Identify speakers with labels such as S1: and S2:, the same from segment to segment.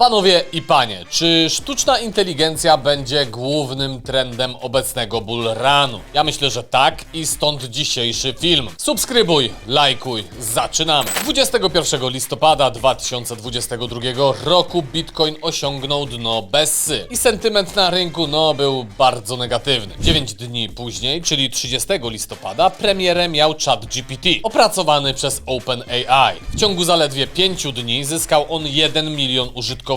S1: Panowie i panie, czy sztuczna inteligencja będzie głównym trendem obecnego bullrunu? Ja myślę, że tak i stąd dzisiejszy film. Subskrybuj, lajkuj, zaczynamy. 21 listopada 2022 roku Bitcoin osiągnął dno Bessy i sentyment na rynku no był bardzo negatywny. 9 dni później, czyli 30 listopada, premierę miał ChatGPT, opracowany przez OpenAI. W ciągu zaledwie 5 dni zyskał on 1 milion użytkowników,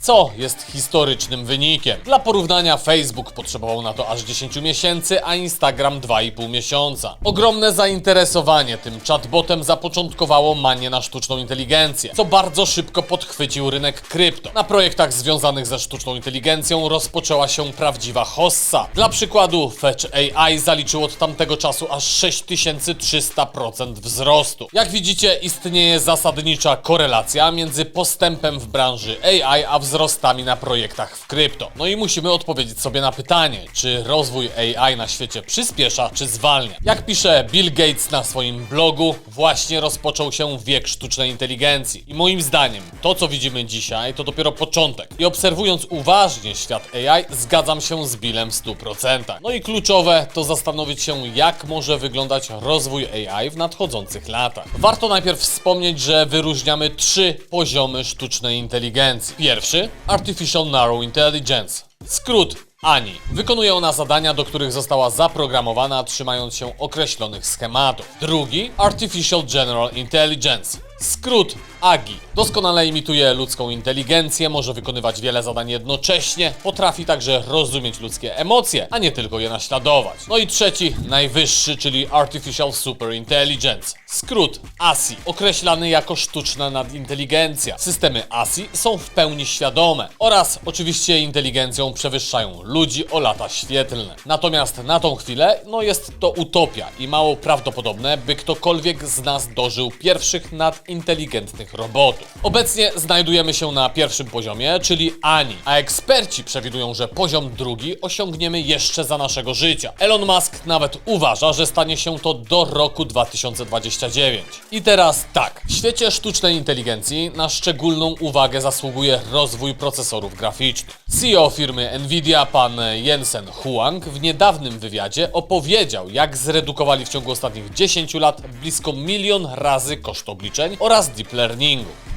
S1: co jest historycznym wynikiem. Dla porównania Facebook potrzebował na to aż 10 miesięcy, a Instagram 2,5 miesiąca. Ogromne zainteresowanie tym chatbotem zapoczątkowało manię na sztuczną inteligencję, co bardzo szybko podchwycił rynek krypto. Na projektach związanych ze sztuczną inteligencją rozpoczęła się prawdziwa hossa. Dla przykładu Fetch AI zaliczył od tamtego czasu aż 6300% wzrostu. Jak widzicie, istnieje zasadnicza korelacja między postępem w branży AI a wzrostami na projektach w krypto. No i musimy odpowiedzieć sobie na pytanie, czy rozwój AI na świecie przyspiesza czy zwalnia. Jak pisze Bill Gates na swoim blogu, właśnie rozpoczął się wiek sztucznej inteligencji. I moim zdaniem, to co widzimy dzisiaj, to dopiero początek. I obserwując uważnie świat AI, zgadzam się z Billem w 100%. No i kluczowe to zastanowić się, jak może wyglądać rozwój AI w nadchodzących latach. Warto najpierw wspomnieć, że wyróżniamy trzy poziomy sztucznej inteligencji. Pierwszy Artificial Narrow Intelligence. Skrót ANI. Wykonuje ona zadania, do których została zaprogramowana, trzymając się określonych schematów. Drugi Artificial General Intelligence. Skrót AGI. Doskonale imituje ludzką inteligencję, może wykonywać wiele zadań jednocześnie, potrafi także rozumieć ludzkie emocje, a nie tylko je naśladować. No i trzeci, najwyższy, czyli Artificial Super Intelligence. Skrót ASI, określany jako sztuczna nadinteligencja. Systemy ASI są w pełni świadome oraz oczywiście inteligencją przewyższają ludzi o lata świetlne. Natomiast na tą chwilę, no jest to utopia i mało prawdopodobne, by ktokolwiek z nas dożył pierwszych nadinteligentnych robotów. Obecnie znajdujemy się na pierwszym poziomie, czyli ANI, a eksperci przewidują, że poziom drugi osiągniemy jeszcze za naszego życia. Elon Musk nawet uważa, że stanie się to do roku 2029. I teraz tak, w świecie sztucznej inteligencji na szczególną uwagę zasługuje rozwój procesorów graficznych. CEO firmy Nvidia, pan Jensen Huang, w niedawnym wywiadzie opowiedział, jak zredukowali w ciągu ostatnich 10 lat blisko milion razy koszt obliczeń oraz deep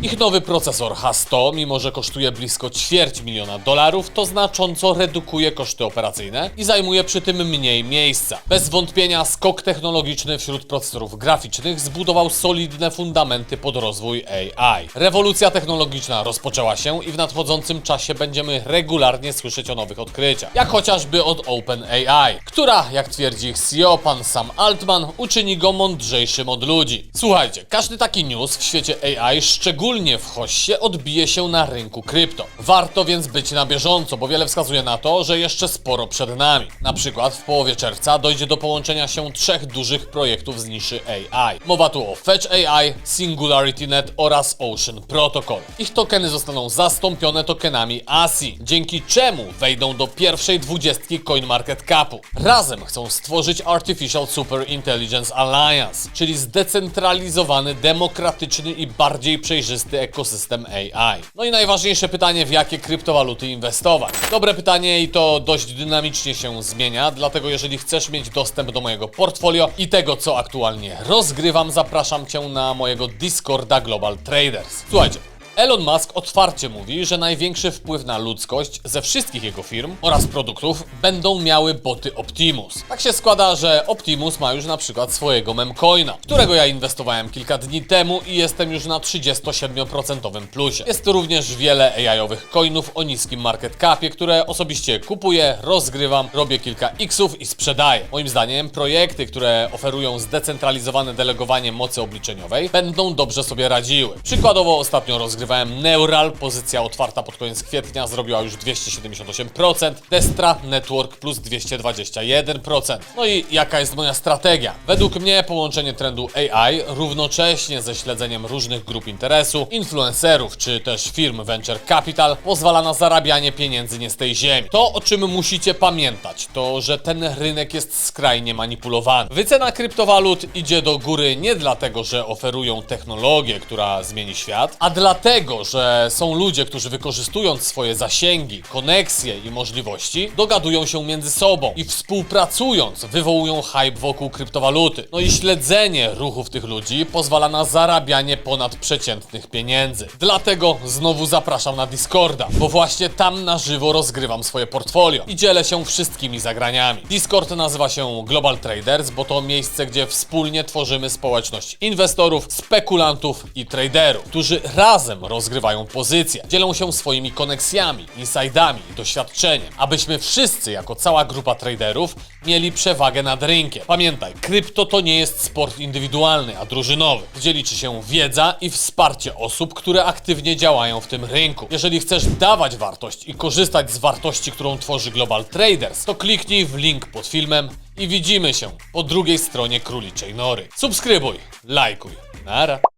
S1: Ich nowy procesor H100, mimo że kosztuje blisko ćwierć miliona dolarów, to znacząco redukuje koszty operacyjne i zajmuje przy tym mniej miejsca. Bez wątpienia skok technologiczny wśród procesorów graficznych zbudował solidne fundamenty pod rozwój AI. Rewolucja technologiczna rozpoczęła się i w nadchodzącym czasie będziemy regularnie słyszeć o nowych odkryciach, jak chociażby od OpenAI, która, jak twierdzi ich CEO pan Sam Altman, uczyni go mądrzejszym od ludzi. Słuchajcie, każdy taki news w świecie AI, szczególnie w hoście, odbije się na rynku krypto. Warto więc być na bieżąco, bo wiele wskazuje na to, że jeszcze sporo przed nami. Na przykład w połowie czerwca dojdzie do połączenia się trzech dużych projektów z niszy AI. Mowa tu o Fetch AI, SingularityNet oraz Ocean Protocol. Ich tokeny zostaną zastąpione tokenami ASI, dzięki czemu wejdą do pierwszej dwudziestki CoinMarketCapu. Razem chcą stworzyć Artificial Super Intelligence Alliance, czyli zdecentralizowany, demokratyczny i bardziej przejrzysty ekosystem AI. No i najważniejsze pytanie, w jakie kryptowaluty inwestować? Dobre pytanie i to dość dynamicznie się zmienia, dlatego jeżeli chcesz mieć dostęp do mojego portfolio i tego, co aktualnie rozgrywam, zapraszam Cię na mojego Discorda Global Traders. Słuchajcie, Elon Musk otwarcie mówi, że największy wpływ na ludzkość ze wszystkich jego firm oraz produktów będą miały boty Optimus. Tak się składa, że Optimus ma już na przykład swojego memcoina, którego ja inwestowałem kilka dni temu i jestem już na 37% plusie. Jest tu również wiele AI-owych coinów o niskim market capie, które osobiście kupuję, rozgrywam, robię kilka xów i sprzedaję. Moim zdaniem projekty, które oferują zdecentralizowane delegowanie mocy obliczeniowej będą dobrze sobie radziły. Przykładowo ostatnio Neural, pozycja otwarta pod koniec kwietnia zrobiła już 278%, Destra Network plus 221%. No i jaka jest moja strategia? Według mnie połączenie trendu AI równocześnie ze śledzeniem różnych grup interesu, influencerów czy też firm venture capital pozwala na zarabianie pieniędzy nie z tej ziemi. To o czym musicie pamiętać to, że ten rynek jest skrajnie manipulowany. Wycena kryptowalut idzie do góry nie dlatego, że oferują technologię, która zmieni świat, a dlatego, tego, że są ludzie, którzy wykorzystując swoje zasięgi, koneksje i możliwości, dogadują się między sobą i współpracując wywołują hype wokół kryptowaluty. No i śledzenie ruchów tych ludzi pozwala na zarabianie ponadprzeciętnych pieniędzy. Dlatego znowu zapraszam na Discorda, bo właśnie tam na żywo rozgrywam swoje portfolio i dzielę się wszystkimi zagraniami. Discord nazywa się Global Traders, bo to miejsce, gdzie wspólnie tworzymy społeczność inwestorów, spekulantów i traderów, którzy razem rozgrywają pozycje, dzielą się swoimi koneksjami, insidami i doświadczeniem, abyśmy wszyscy jako cała grupa traderów mieli przewagę nad rynkiem. Pamiętaj, krypto to nie jest sport indywidualny, a drużynowy, gdzie liczy się wiedza i wsparcie osób, które aktywnie działają w tym rynku. Jeżeli chcesz dawać wartość i korzystać z wartości, którą tworzy Global Traders, to kliknij w link pod filmem i widzimy się po drugiej stronie króliczej nory. Subskrybuj, lajkuj. Nara.